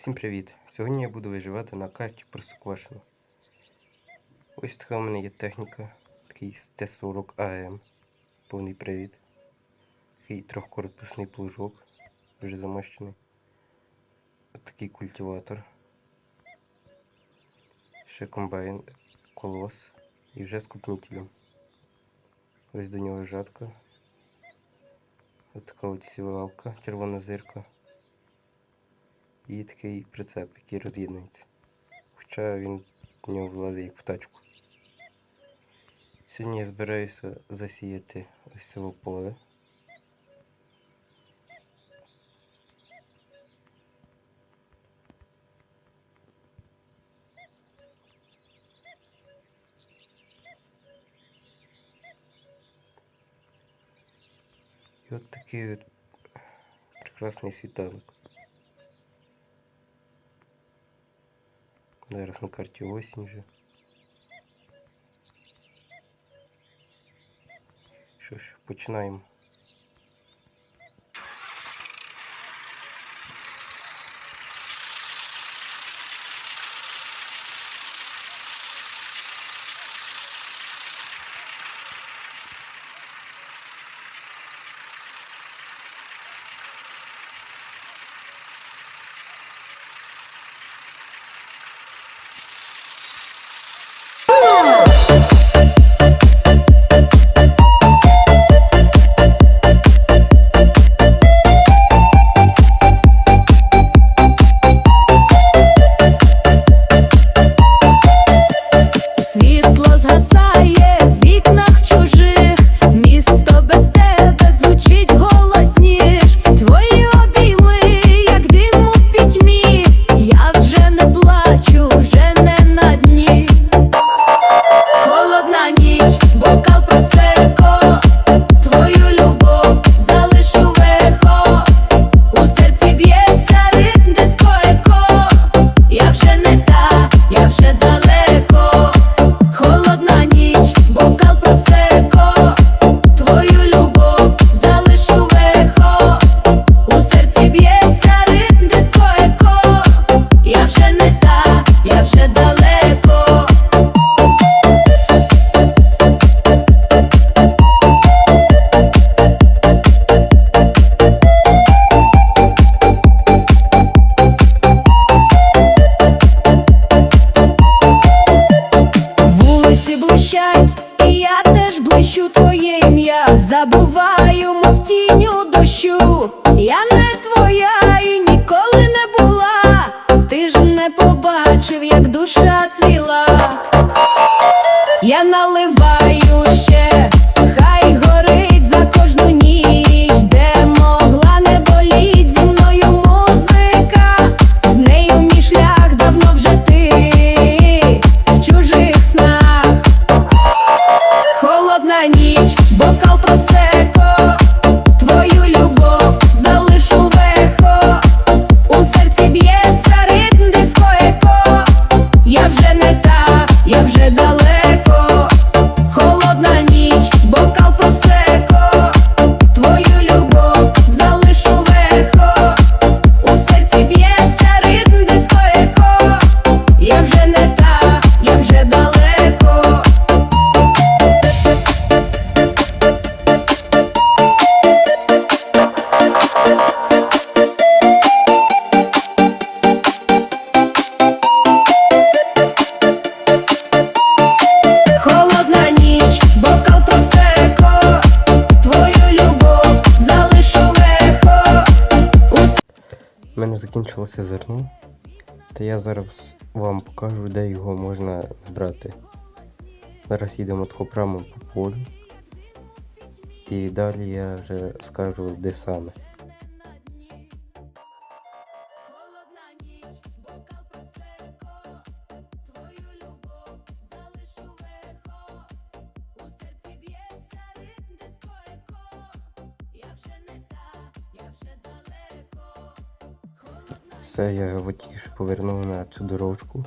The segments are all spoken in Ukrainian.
Всім привіт! Сьогодні я буду виживати на карті Простоквашино. Ось така в мене є техніка, такий Т-40 АМ, повний привід. Такий трьохкорпусний плужок, вже замощений. Ось такий культиватор. Ще комбайн, колос і вже з купнітелем. Ось до нього жатка. Ось така от сівалка, червона зирка. І такий прицеп, який роз'єднується. Хоча він в нього влазить як в тачку. Сьогодні я збираюся засіяти ось це поле. І от такий от прекрасний світанок. Зараз на карті осінь вже. Що ж, починаємо. ніч, бокал просеко, Теж твоє ім'я. Забуваю, мов тіню дощу. Я не твоя і ніколи не була. Ти ж не побачив, як душа цвіла. Я наливаю ще, У мене закінчилося зерно, та я зараз вам покажу, де його можна брати. Зараз їдемо тако прямо по полю. І далі я вже скажу, де саме. Все, я його тільки що повернув на цю дорожку.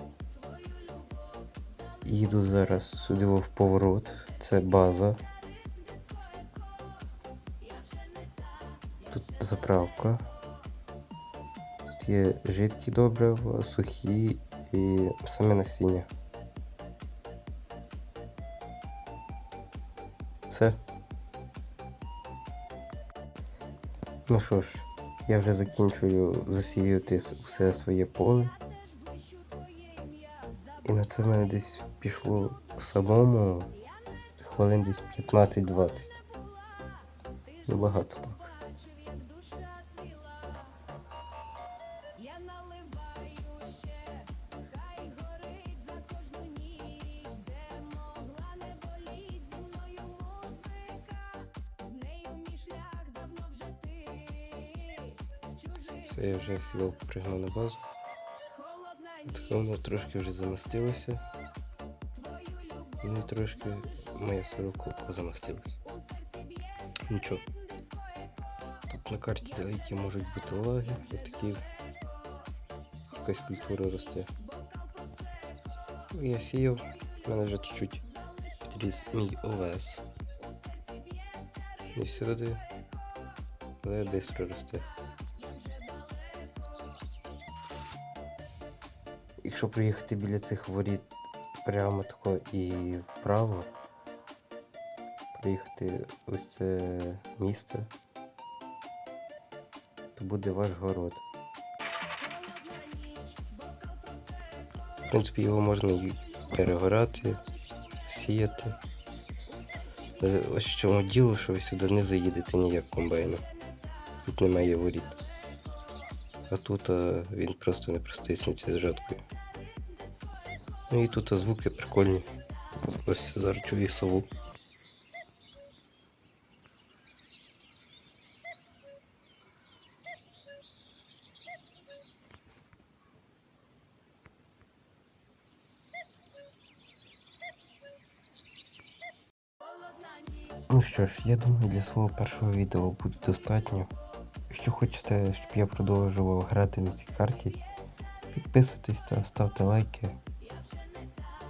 Їду зараз сюди в поворот. Це база. Тут заправка. Тут є жидкі добрива, сухі і саме насіння. Все. Ну що ж, я вже закінчую засіювати все своє поле. І на це в мене десь пішло самому хвилин десь 15-20. Небагато так. Все, я вже сівалку пригнав на базу. Так воно трошки вже замастилося. Ну і трошки моя сорокопка замастилась. Нічого. Тут на карті деякі можуть бути лаги, отакі якась культура росте. Я сіяв, в мене вже чуть-чуть підріс мій овес. Не всюди, але швидко росте. Якщо проїхати біля цих воріт прямо тако і вправо, проїхати ось це місце, то буде ваш город. В принципі, його можна і перегорати, сіяти. Ось в чому діло, що ви сюди не заїдете ніяк комбайном. Тут немає воріт. А тут а, він просто не простиснеться з жаткою. Ну і тут звуки прикольні. Ось зараз чую сову. Ну що ж, я думаю, для свого першого відео буде достатньо. Якщо хочете, щоб я продовжував грати на цій карті, підписуйтесь та ставте лайки.